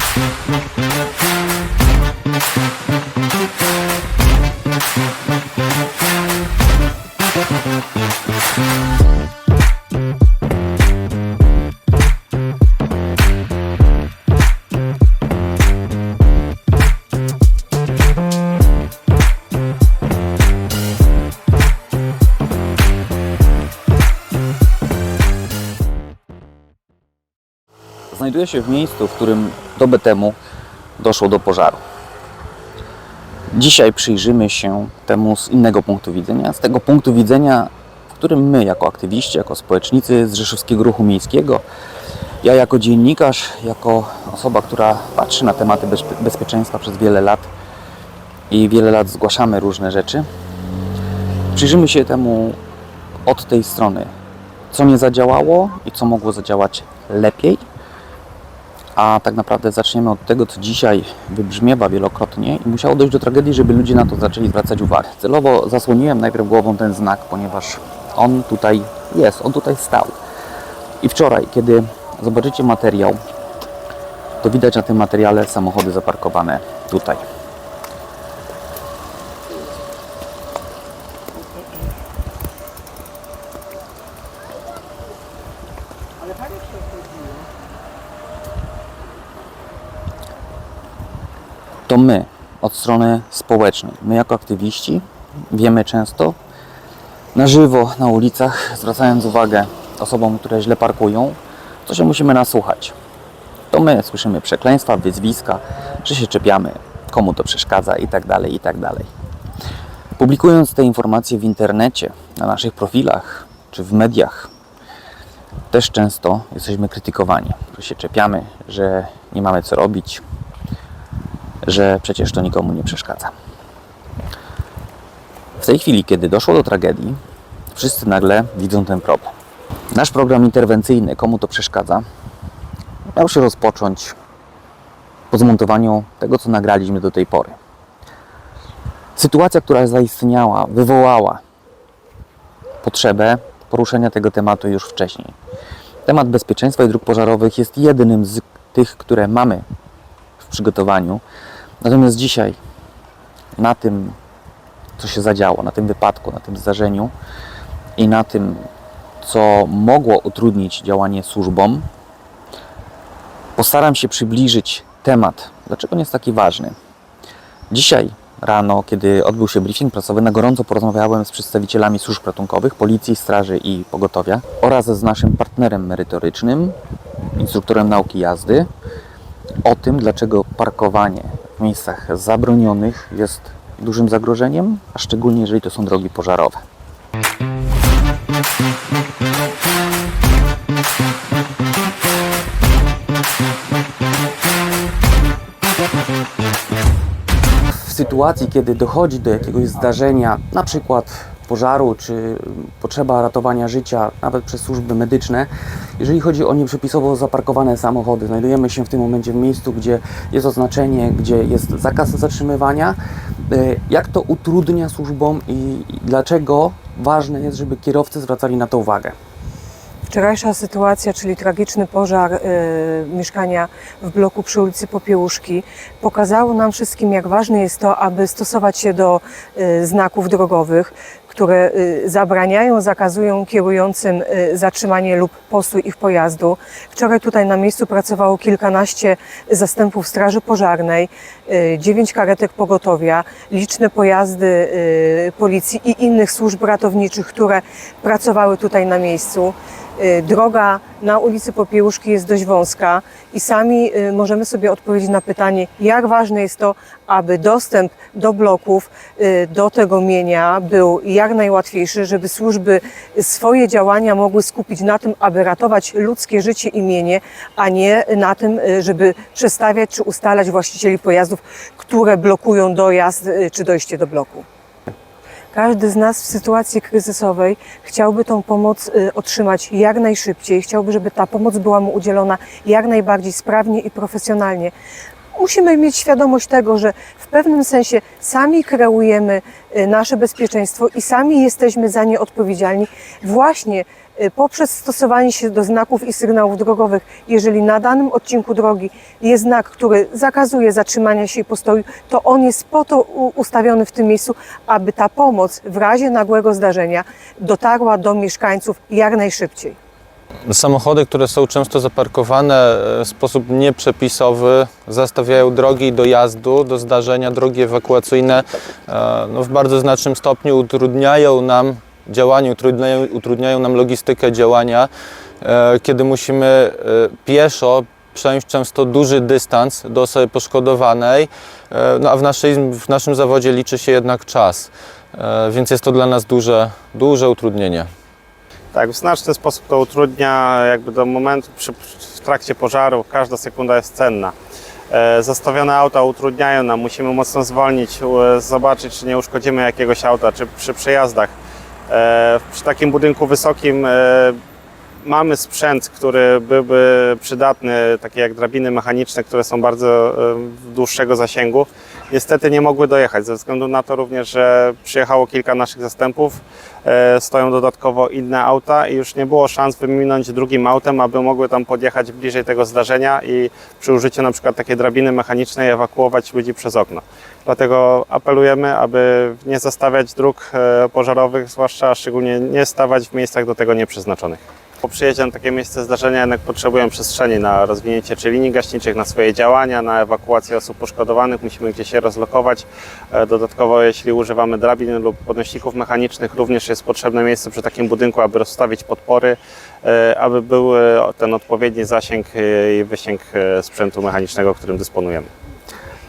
Thank you. Znajduję się w miejscu, w którym dobę temu doszło do pożaru. Dzisiaj przyjrzymy się temu z innego punktu widzenia, z tego punktu widzenia, w którym my, jako aktywiści, jako społecznicy z Rzeszowskiego Ruchu Miejskiego, ja jako dziennikarz, jako osoba, która patrzy na tematy bezpie- bezpieczeństwa przez wiele lat i wiele lat zgłaszamy różne rzeczy, przyjrzymy się temu od tej strony, co nie zadziałało i co mogło zadziałać lepiej a tak naprawdę zaczniemy od tego, co dzisiaj wybrzmiewa wielokrotnie i musiało dojść do tragedii, żeby ludzie na to zaczęli zwracać uwagę. Celowo zasłoniłem najpierw głową ten znak, ponieważ on tutaj jest, on tutaj stał. I wczoraj, kiedy zobaczycie materiał, to widać na tym materiale samochody zaparkowane tutaj. to my od strony społecznej, my jako aktywiści wiemy często na żywo na ulicach, zwracając uwagę osobom, które źle parkują, to się musimy nasłuchać. To my słyszymy przekleństwa, wyzwiska, że się czepiamy, komu to przeszkadza i tak dalej, i tak. Publikując te informacje w internecie, na naszych profilach czy w mediach, też często jesteśmy krytykowani, że się czepiamy, że nie mamy co robić, że przecież to nikomu nie przeszkadza. W tej chwili, kiedy doszło do tragedii, wszyscy nagle widzą ten problem. Nasz program interwencyjny, komu to przeszkadza, miał się rozpocząć po zmontowaniu tego, co nagraliśmy do tej pory. Sytuacja, która zaistniała, wywołała potrzebę poruszenia tego tematu już wcześniej. Temat bezpieczeństwa i dróg pożarowych jest jednym z tych, które mamy w przygotowaniu. Natomiast dzisiaj na tym, co się zadziało, na tym wypadku, na tym zdarzeniu i na tym, co mogło utrudnić działanie służbom, postaram się przybliżyć temat, dlaczego nie jest taki ważny. Dzisiaj rano, kiedy odbył się briefing prasowy, na gorąco porozmawiałem z przedstawicielami służb ratunkowych, policji, straży i pogotowia oraz z naszym partnerem merytorycznym, instruktorem nauki jazdy, o tym, dlaczego parkowanie miejscach zabronionych jest dużym zagrożeniem, a szczególnie jeżeli to są drogi pożarowe. W sytuacji, kiedy dochodzi do jakiegoś zdarzenia, na przykład pożaru czy potrzeba ratowania życia, nawet przez służby medyczne, jeżeli chodzi o nieprzepisowo zaparkowane samochody, znajdujemy się w tym momencie w miejscu, gdzie jest oznaczenie, gdzie jest zakaz zatrzymywania. E, Jak to utrudnia służbom i dlaczego ważne jest, żeby kierowcy zwracali na to uwagę? Wczorajsza sytuacja, czyli tragiczny pożar y, mieszkania w bloku przy ulicy Popiełuszki, pokazało nam wszystkim, jak ważne jest to, aby stosować się do y, znaków drogowych, które y, zabraniają, zakazują kierującym y, zatrzymanie lub postój ich pojazdu. Wczoraj tutaj na miejscu pracowało kilkanaście zastępów Straży Pożarnej, y, dziewięć karetek pogotowia, liczne pojazdy policji i innych służb ratowniczych, które pracowały tutaj na miejscu. Y, Droga na ulicy Popiełuszki jest dość wąska i sami y, możemy sobie odpowiedzieć na pytanie, jak ważne jest to, aby dostęp do bloków, y, do tego mienia był jak najłatwiejszy, żeby służby swoje działania mogły skupić na tym, aby ratować ludzkie życie i mienie, a nie na tym, żeby przestawiać czy ustalać właścicieli pojazdów, które blokują dojazd czy dojście do bloku. Każdy z nas w sytuacji kryzysowej chciałby tą pomoc y, otrzymać jak najszybciej, chciałby, żeby ta pomoc była mu udzielona jak najbardziej sprawnie i profesjonalnie. Musimy mieć świadomość tego, że w pewnym sensie sami kreujemy y, nasze bezpieczeństwo i sami jesteśmy za nie odpowiedzialni właśnie y, poprzez stosowanie się do znaków i sygnałów drogowych. Jeżeli na danym odcinku drogi jest znak, który zakazuje zatrzymania się i postoju, to on jest po to ustawiony w tym miejscu, aby ta pomoc w razie nagłego zdarzenia dotarła do mieszkańców jak najszybciej. Samochody, które są często zaparkowane e, w sposób nieprzepisowy, zastawiają drogi dojazdu do zdarzenia, drogi ewakuacyjne e, no, w bardzo znacznym stopniu utrudniają nam działanie, utrudniają, utrudniają nam logistykę działania, e, kiedy musimy pieszo przejść często duży dystans do osoby poszkodowanej, no, a w, naszej, w naszym zawodzie liczy się jednak czas, więc jest to dla nas duże, duże utrudnienie. Tak, w znaczny sposób to utrudnia jakby do momentu przy, w trakcie pożaru, każda sekunda jest cenna. E, Zastawione auta utrudniają nam, musimy mocno zwolnić, zobaczyć czy nie uszkodzimy jakiegoś auta, czy przy przejazdach. E, Przy takim budynku wysokim e, mamy sprzęt, który byłby przydatny, takie jak drabiny mechaniczne, które są bardzo dłuższego zasięgu. Niestety nie mogły dojechać, ze względu na to również, że przyjechało kilka naszych zastępów, e, stoją dodatkowo inne auta i już nie było szans wyminąć drugim autem, aby mogły tam podjechać bliżej tego zdarzenia i przy użyciu na przykład takiej drabiny mechanicznej ewakuować ludzi przez okno. Dlatego apelujemy, aby nie zastawiać dróg e, pożarowych, zwłaszcza szczególnie nie stawać w miejscach do tego nieprzeznaczonych. Po przyjeździe na takie miejsce zdarzenia jednak potrzebują przestrzeni na rozwinięcie czy linii gaśniczych, na swoje działania, na ewakuację osób poszkodowanych. Musimy gdzieś się rozlokować. E, Dodatkowo, jeśli używamy drabin lub podnośników mechanicznych, również jest potrzebne miejsce przy takim budynku, aby rozstawić podpory, e, aby był e, ten odpowiedni zasięg i wysięg sprzętu mechanicznego, którym dysponujemy.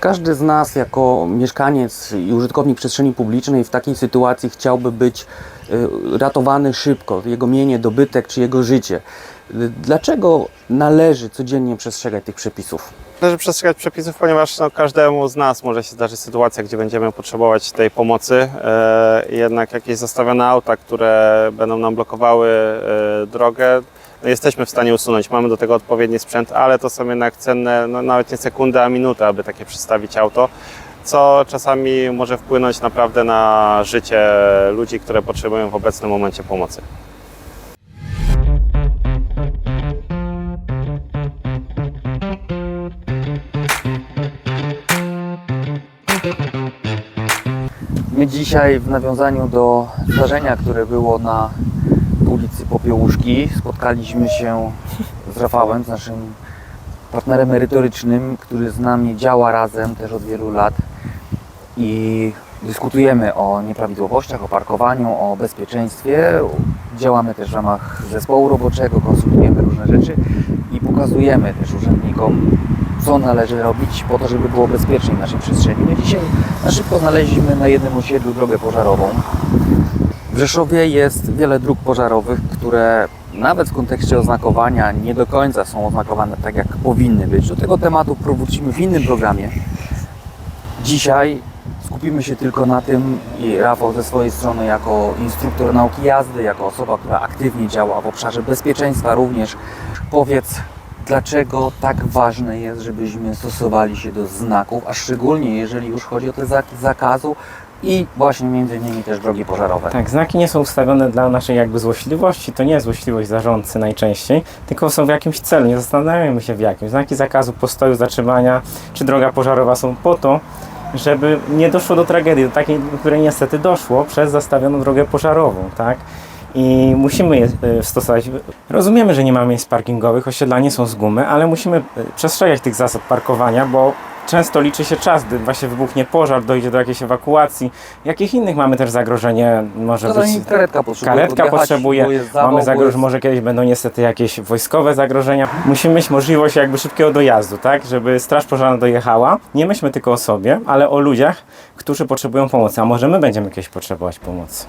Każdy z nas, jako mieszkaniec i użytkownik przestrzeni publicznej, w takiej sytuacji chciałby być y, ratowany szybko, jego mienie, dobytek czy jego życie. Dlaczego należy codziennie przestrzegać tych przepisów? Należy przestrzegać przepisów, ponieważ no, każdemu z nas może się zdarzyć sytuacja, gdzie będziemy potrzebować tej pomocy. E, jednak jakieś zastawione auta, które będą nam blokowały e, drogę, jesteśmy w stanie usunąć. Mamy do tego odpowiedni sprzęt, ale to są jednak cenne no, nawet nie sekundy, a minuty, aby takie przestawić auto. Co czasami może wpłynąć naprawdę na życie ludzi, które potrzebują w obecnym momencie pomocy. My dzisiaj w nawiązaniu do zdarzenia, które było na ulicy Popiełuszki, spotkaliśmy się z Rafałem, z naszym partnerem merytorycznym, który z nami działa razem też od wielu lat i dyskutujemy o nieprawidłowościach, o parkowaniu, o bezpieczeństwie. Działamy też w ramach zespołu roboczego, konsultujemy różne rzeczy i pokazujemy też urzędnikom, co należy robić po to, żeby było bezpiecznie w naszej przestrzeni. My dzisiaj na szybko znaleźliśmy na jednym osiedlu drogę pożarową. W Rzeszowie jest wiele dróg pożarowych, które nawet w kontekście oznakowania nie do końca są oznakowane tak, jak powinny być. Do tego tematu powrócimy w innym programie. Dzisiaj skupimy się tylko na tym i Rafał ze swojej strony jako instruktor nauki jazdy, jako osoba, która aktywnie działa w obszarze bezpieczeństwa również. Powiedz, dlaczego tak ważne jest, żebyśmy stosowali się do znaków, a szczególnie jeżeli już chodzi o te zakazu i właśnie między innymi też drogi pożarowe. Tak, znaki nie są ustawione dla naszej jakby złośliwości, to nie jest złośliwość zarządcy najczęściej, tylko są w jakimś celu, nie zastanawiamy się w jakim. Znaki zakazu postoju, zatrzymania czy droga pożarowa są po to, żeby nie doszło do tragedii, do takiej, do której niestety doszło przez zastawioną drogę pożarową, tak? I musimy je e, stosować. Rozumiemy, że nie ma miejsc parkingowych, osiedla nie są z gumy, ale musimy e, przestrzegać tych zasad parkowania, bo często liczy się czas, gdy właśnie wybuchnie pożar, dojdzie do jakiejś ewakuacji. Jakich innych mamy też zagrożenie? Może być Czasami karetka potrzebuje karetka potrzebuje, zawał, mamy zagrożenie, może kiedyś będą niestety jakieś wojskowe zagrożenia. Musimy mieć możliwość jakby szybkiego dojazdu, tak, żeby straż pożarna dojechała. Nie myślmy tylko o sobie, ale o ludziach, którzy potrzebują pomocy, a może my będziemy kiedyś potrzebować pomocy.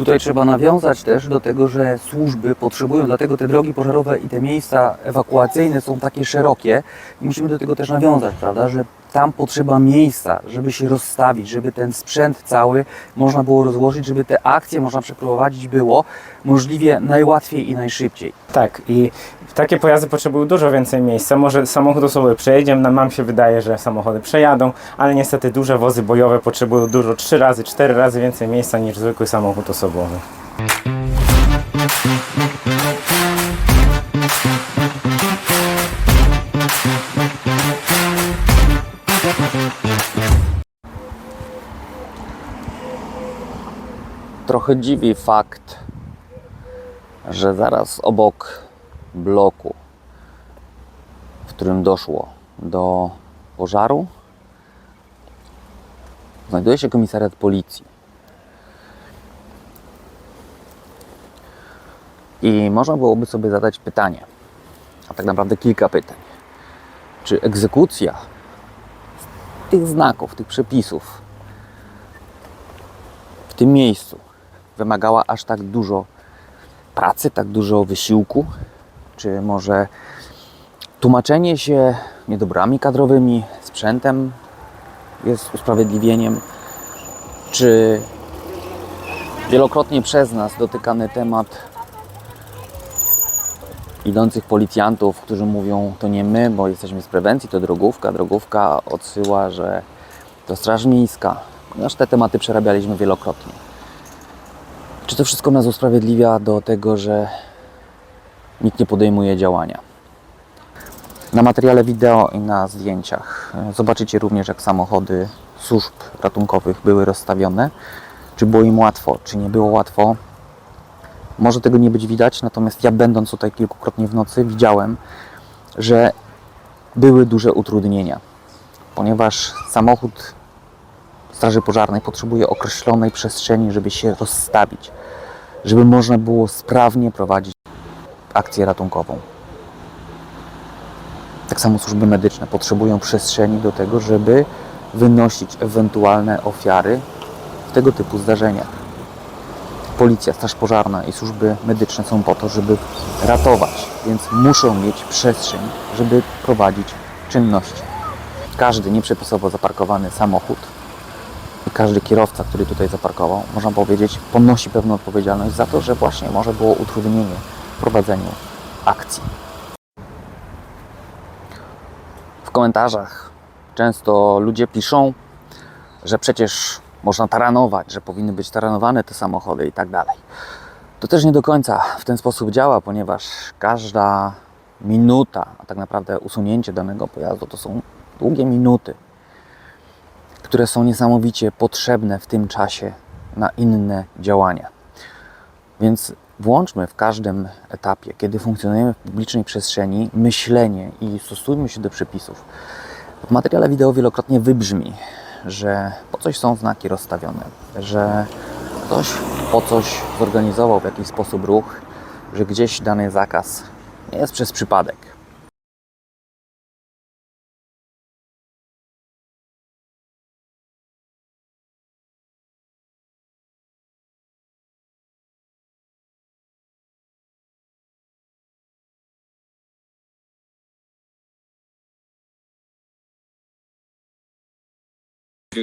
Tutaj trzeba nawiązać też do tego, że służby potrzebują, dlatego te drogi pożarowe i te miejsca ewakuacyjne są takie szerokie i musimy do tego też nawiązać, prawda, że tam potrzeba miejsca, żeby się rozstawić, żeby ten sprzęt cały można było rozłożyć, żeby te akcje można przeprowadzić było możliwie najłatwiej i najszybciej. Tak, i takie pojazdy potrzebują dużo więcej miejsca. Może samochód osobowy przejedzie, nam się wydaje, że samochody przejadą, ale niestety duże wozy bojowe potrzebują dużo, trzy razy, cztery razy więcej miejsca niż zwykły samochód osobowy. Trochę dziwi fakt, że zaraz obok bloku, w którym doszło do pożaru, znajduje się komisariat policji. I można byłoby sobie zadać pytanie, a tak naprawdę kilka pytań. Czy egzekucja tych znaków, tych przepisów w tym miejscu wymagała aż tak dużo pracy, tak dużo wysiłku? Czy może tłumaczenie się niedobrami kadrowymi, sprzętem jest usprawiedliwieniem? Czy wielokrotnie przez nas dotykany temat idących policjantów, którzy mówią, to nie my, bo jesteśmy z prewencji, to drogówka. Drogówka odsyła, że to Straż Miejska. Ponieważ te tematy przerabialiśmy wielokrotnie. Czy to wszystko nas usprawiedliwia do tego, że nikt nie podejmuje działania? Na materiale wideo i na zdjęciach zobaczycie również, jak samochody służb ratunkowych były rozstawione. Czy było im łatwo, czy nie było łatwo, może tego nie być widać, natomiast ja będąc tutaj kilkukrotnie w nocy widziałem, że były duże utrudnienia, ponieważ samochód Straży Pożarnej potrzebuje określonej przestrzeni, żeby się rozstawić, żeby można było sprawnie prowadzić akcję ratunkową. Tak samo służby medyczne potrzebują przestrzeni do tego, żeby wynosić ewentualne ofiary w tego typu zdarzeniach. Policja, Straż Pożarna i służby medyczne są po to, żeby ratować, więc muszą mieć przestrzeń, żeby prowadzić czynności. Każdy nieprzepisowo zaparkowany samochód i każdy kierowca, który tutaj zaparkował, można powiedzieć, ponosi pewną odpowiedzialność za to, że właśnie może było utrudnienie w prowadzeniu akcji. W komentarzach często ludzie piszą, że przecież można taranować, że powinny być taranowane te samochody i tak dalej. To też nie do końca w ten sposób działa, ponieważ każda minuta, a tak naprawdę usunięcie danego pojazdu to są długie minuty, które są niesamowicie potrzebne w tym czasie na inne działania. Więc włączmy w każdym etapie, kiedy funkcjonujemy w publicznej przestrzeni, myślenie i stosujmy się do przepisów. W materiale wideo wielokrotnie wybrzmi, że po coś są znaki rozstawione, że ktoś po coś zorganizował w jakiś sposób ruch, że gdzieś dany zakaz nie jest przez przypadek.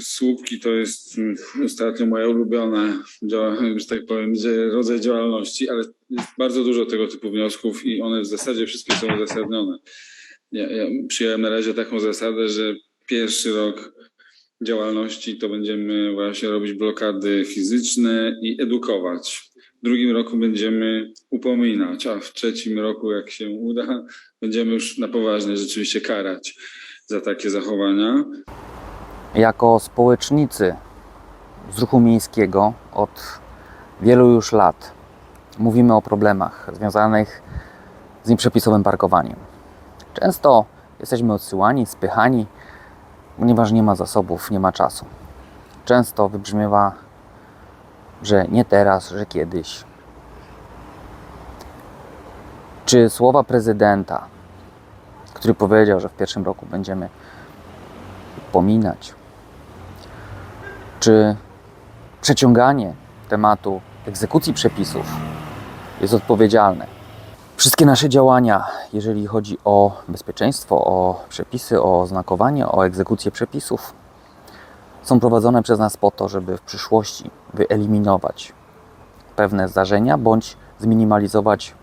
Słupki to jest mm, ostatnio moja ulubiona, że tak powiem, rodzaj działalności, ale jest bardzo dużo tego typu wniosków i one w zasadzie wszystkie są uzasadnione. Ja, ja przyjąłem na razie taką zasadę, że pierwszy rok działalności to będziemy właśnie robić blokady fizyczne i edukować. W drugim roku będziemy upominać, a w trzecim roku, jak się uda, będziemy już na poważnie rzeczywiście karać za takie zachowania. Jako społecznicy z ruchu miejskiego od wielu już lat mówimy o problemach związanych z nieprzepisowym parkowaniem. Często jesteśmy odsyłani, spychani, ponieważ nie ma zasobów, nie ma czasu. Często wybrzmiewa, że nie teraz, że kiedyś. Czy słowa prezydenta, który powiedział, że w pierwszym roku będziemy pominać, czy przeciąganie tematu egzekucji przepisów jest odpowiedzialne. Wszystkie nasze działania, jeżeli chodzi o bezpieczeństwo, o przepisy, o znakowanie, o egzekucję przepisów, są prowadzone przez nas po to, żeby w przyszłości wyeliminować pewne zdarzenia bądź zminimalizować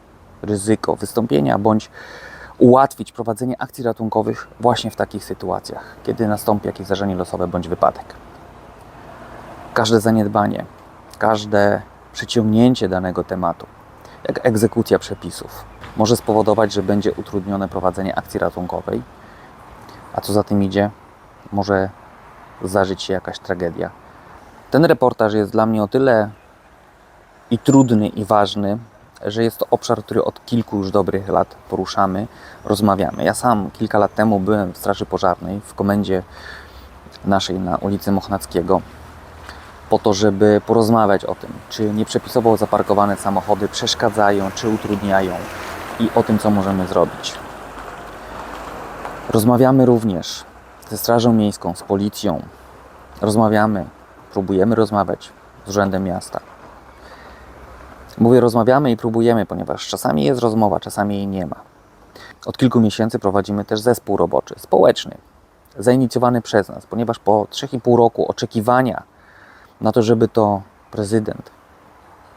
ryzyko wystąpienia bądź ułatwić prowadzenie akcji ratunkowych właśnie w takich sytuacjach, kiedy nastąpi jakieś zdarzenie losowe bądź wypadek. Każde zaniedbanie, każde przyciągnięcie danego tematu, jak egzekucja przepisów, może spowodować, że będzie utrudnione prowadzenie akcji ratunkowej, a co za tym idzie, może zdarzyć się jakaś tragedia. Ten reportaż jest dla mnie o tyle i trudny, i ważny, że jest to obszar, który od kilku już dobrych lat poruszamy, rozmawiamy. Ja sam kilka lat temu byłem w Straży Pożarnej, w komendzie naszej na ulicy Mochnackiego, po to, żeby porozmawiać o tym, czy nieprzepisowo zaparkowane samochody przeszkadzają, czy utrudniają i o tym, co możemy zrobić. Rozmawiamy również ze Strażą Miejską, z Policją. Rozmawiamy, próbujemy rozmawiać z Urzędem Miasta. Mówię rozmawiamy i próbujemy, ponieważ czasami jest rozmowa, czasami jej nie ma. Od kilku miesięcy prowadzimy też zespół roboczy, społeczny, zainicjowany przez nas, ponieważ po 3,5 roku oczekiwania na to, żeby to prezydent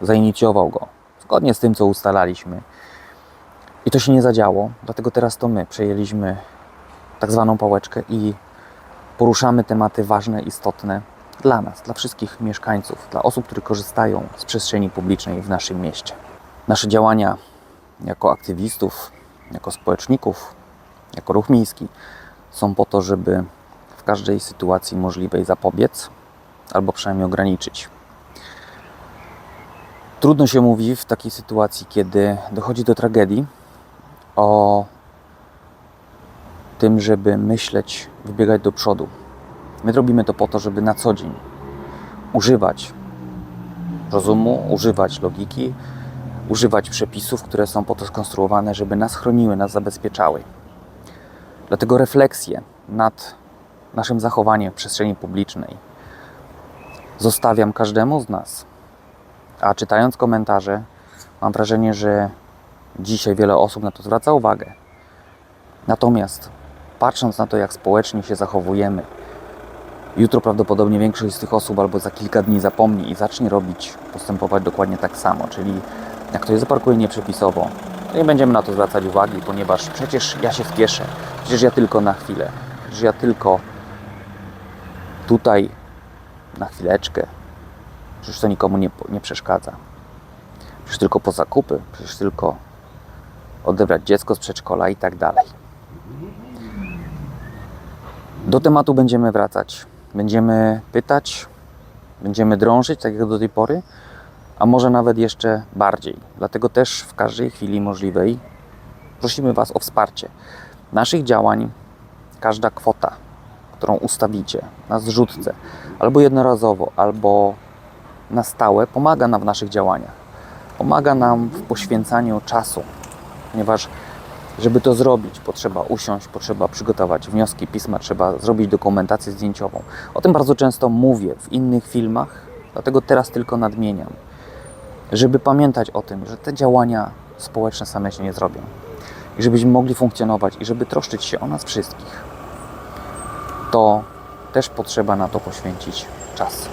zainicjował go, zgodnie z tym, co ustalaliśmy. I to się nie zadziało, dlatego teraz to my przejęliśmy tak zwaną pałeczkę i poruszamy tematy ważne, istotne dla nas, dla wszystkich mieszkańców, dla osób, które korzystają z przestrzeni publicznej w naszym mieście. Nasze działania jako aktywistów, jako społeczników, jako ruch miejski są po to, żeby w każdej sytuacji możliwej zapobiec albo przynajmniej ograniczyć. Trudno się mówi w takiej sytuacji, kiedy dochodzi do tragedii, o tym, żeby myśleć, wybiegać do przodu. My robimy to po to, żeby na co dzień używać rozumu, używać logiki, używać przepisów, które są po to skonstruowane, żeby nas chroniły, nas zabezpieczały. Dlatego refleksję nad naszym zachowaniem w przestrzeni publicznej zostawiam każdemu z nas. A czytając komentarze, mam wrażenie, że dzisiaj wiele osób na to zwraca uwagę. Natomiast patrząc na to, jak społecznie się zachowujemy, jutro prawdopodobnie większość z tych osób albo za kilka dni zapomni i zacznie robić, postępować dokładnie tak samo. Czyli jak ktoś zaparkuje nieprzepisowo, to nie będziemy na to zwracać uwagi, ponieważ przecież ja się spieszę, przecież ja tylko na chwilę, przecież ja tylko tutaj na chwileczkę, przecież to nikomu nie, nie przeszkadza. Przecież tylko po zakupy, przecież tylko odebrać dziecko z przedszkola i tak dalej. Do tematu będziemy wracać. Będziemy pytać, będziemy drążyć, tak jak do tej pory, a może nawet jeszcze bardziej. Dlatego też w każdej chwili możliwej prosimy Was o wsparcie naszych działań. Każda kwota, którą ustawicie na zrzutce, albo jednorazowo, albo na stałe, pomaga nam w naszych działaniach. Pomaga nam w poświęcaniu czasu, ponieważ żeby to zrobić, potrzeba usiąść, potrzeba przygotować wnioski, pisma, trzeba zrobić dokumentację zdjęciową. O tym bardzo często mówię w innych filmach, dlatego teraz tylko nadmieniam, żeby pamiętać o tym, że te działania społeczne same się nie zrobią. I żebyśmy mogli funkcjonować i żeby troszczyć się o nas wszystkich, to też potrzeba na to poświęcić czas.